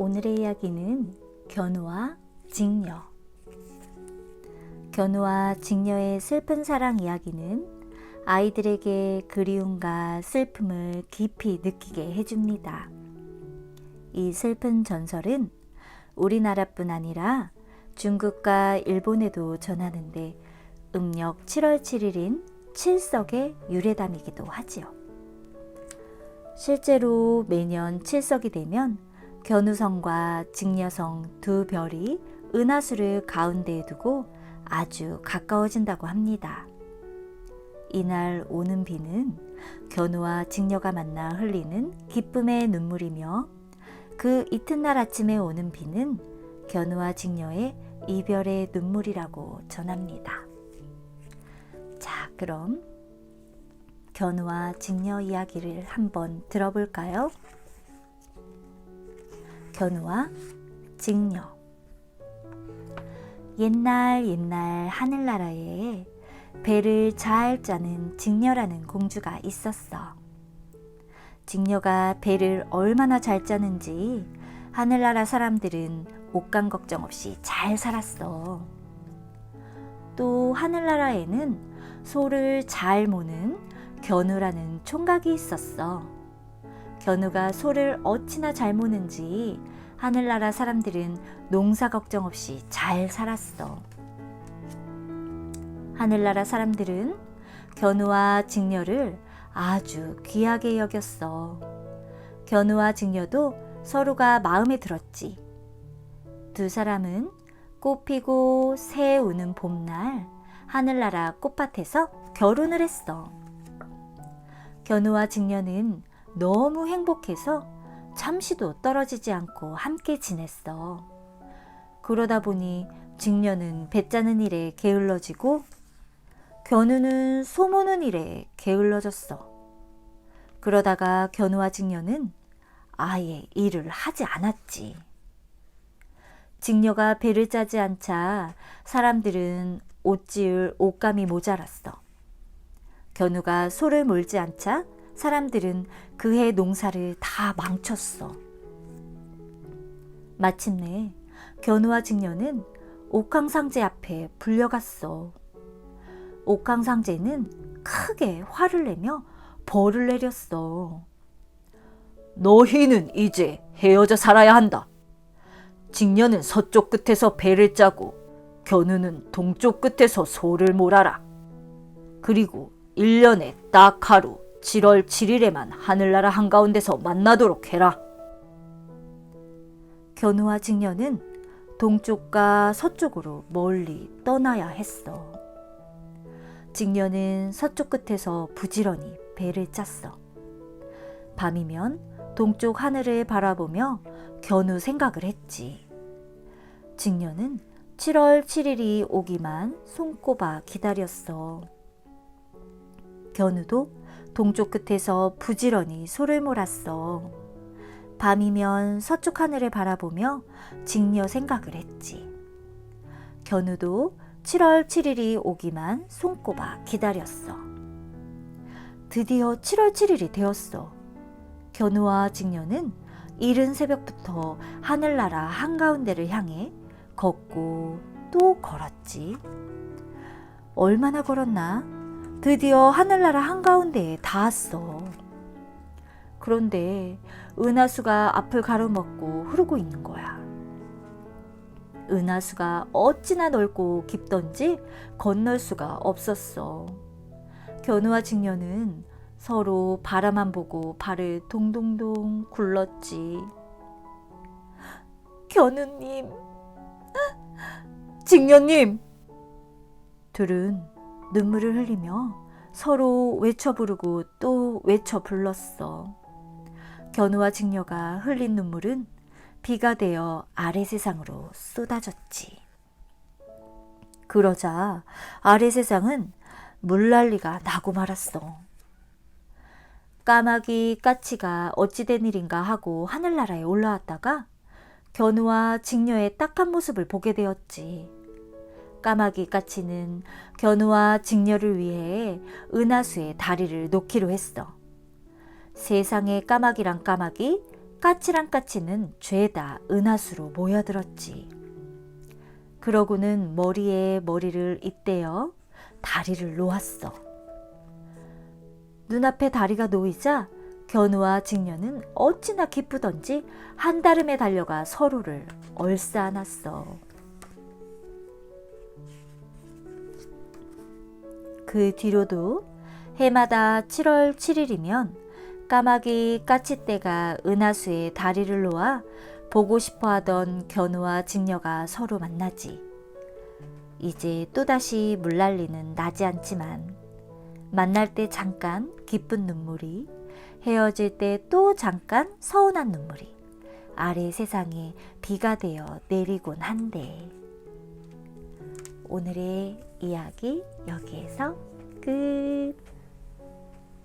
오늘의 이야기는 견우와 직녀. 견우와 직녀의 슬픈 사랑 이야기는 아이들에게 그리움과 슬픔을 깊이 느끼게 해줍니다. 이 슬픈 전설은 우리나라뿐 아니라 중국과 일본에도 전하는데 음력 7월 7일인 칠석의 유래담이기도 하지요. 실제로 매년 칠석이 되면 견우성과 직녀성 두 별이 은하수를 가운데에 두고 아주 가까워진다고 합니다. 이날 오는 비는 견우와 직녀가 만나 흘리는 기쁨의 눈물이며 그 이튿날 아침에 오는 비는 견우와 직녀의 이별의 눈물이라고 전합니다. 자, 그럼 견우와 직녀 이야기를 한번 들어볼까요? 견우와 직녀 옛날 옛날 하늘나라에 배를 잘 짜는 직녀라는 공주가 있었어. 직녀가 배를 얼마나 잘 짜는지 하늘나라 사람들은 옷감 걱정 없이 잘 살았어. 또 하늘나라에는 소를 잘 모는 견우라는 총각이 있었어. 견우가 소를 어찌나 잘 모는지 하늘나라 사람들은 농사 걱정 없이 잘 살았어. 하늘나라 사람들은 견우와 직녀를 아주 귀하게 여겼어. 견우와 직녀도 서로가 마음에 들었지. 두 사람은 꽃 피고 새 우는 봄날 하늘나라 꽃밭에서 결혼을 했어. 견우와 직녀는 너무 행복해서 잠시도 떨어지지 않고 함께 지냈어. 그러다 보니 직녀는 배 짜는 일에 게을러지고 견우는 소 모는 일에 게을러졌어. 그러다가 견우와 직녀는 아예 일을 하지 않았지. 직녀가 배를 짜지 않자 사람들은 옷 지을 옷감이 모자랐어. 견우가 소를 몰지 않자 사람들은 그해 농사를 다 망쳤어. 마침내 견우와 직녀는 옥황상제 앞에 불려갔어. 옥황상제는 크게 화를 내며 벌을 내렸어. 너희는 이제 헤어져 살아야 한다. 직녀는 서쪽 끝에서 배를 짜고 견우는 동쪽 끝에서 소를 몰아라. 그리고 1년에 딱 하루 7월 7일에만 하늘나라 한가운데서 만나도록 해라. 견우와 직녀는 동쪽과 서쪽으로 멀리 떠나야 했어. 직녀는 서쪽 끝에서 부지런히 배를 짰어. 밤이면 동쪽 하늘을 바라보며 견우 생각을 했지. 직녀는 7월 7일이 오기만 손꼽아 기다렸어. 견우도 동쪽 끝에서 부지런히 소를 몰았어. 밤이면 서쪽 하늘을 바라보며 직녀 생각을 했지. 견우도 7월 7일이 오기만 손꼽아 기다렸어. 드디어 7월 7일이 되었어. 견우와 직녀는 이른 새벽부터 하늘나라 한가운데를 향해 걷고 또 걸었지. 얼마나 걸었나? 드디어 하늘나라 한가운데에 닿았어. 그런데 은하수가 앞을 가로막고 흐르고 있는 거야. 은하수가 어찌나 넓고 깊던지 건널 수가 없었어. 견우와 직녀는 서로 바라만 보고 발을 동동동 굴렀지. 견우님, 직녀님, 둘은 눈물을 흘리며 서로 외쳐 부르고 또 외쳐 불렀어. 견우와 직녀가 흘린 눈물은 비가 되어 아래 세상으로 쏟아졌지. 그러자 아래 세상은 물난리가 나고 말았어. 까마귀 까치가 어찌된 일인가 하고 하늘나라에 올라왔다가 견우와 직녀의 딱한 모습을 보게 되었지. 까마귀 까치는 견우와 직녀를 위해 은하수에 다리를 놓기로 했어. 세상에 까마귀랑 까마귀, 까치랑 까치는 죄다 은하수로 모여들었지. 그러고는 머리에 머리를 잇대어 다리를 놓았어. 눈앞에 다리가 놓이자 견우와 직녀는 어찌나 기쁘던지 한다름에 달려가 서로를 얼싸안았어. 그 뒤로도 해마다 7월 7일이면 까마귀 까치떼가 은하수에 다리를 놓아 보고 싶어 하던 견우와 직녀가 서로 만나지. 이제 또다시 물난리는 나지 않지만 만날 때 잠깐 기쁜 눈물이 헤어질 때 또 잠깐 서운한 눈물이 아래 세상에 비가 되어 내리곤 한데 오늘의 이야기 여기에서 끝.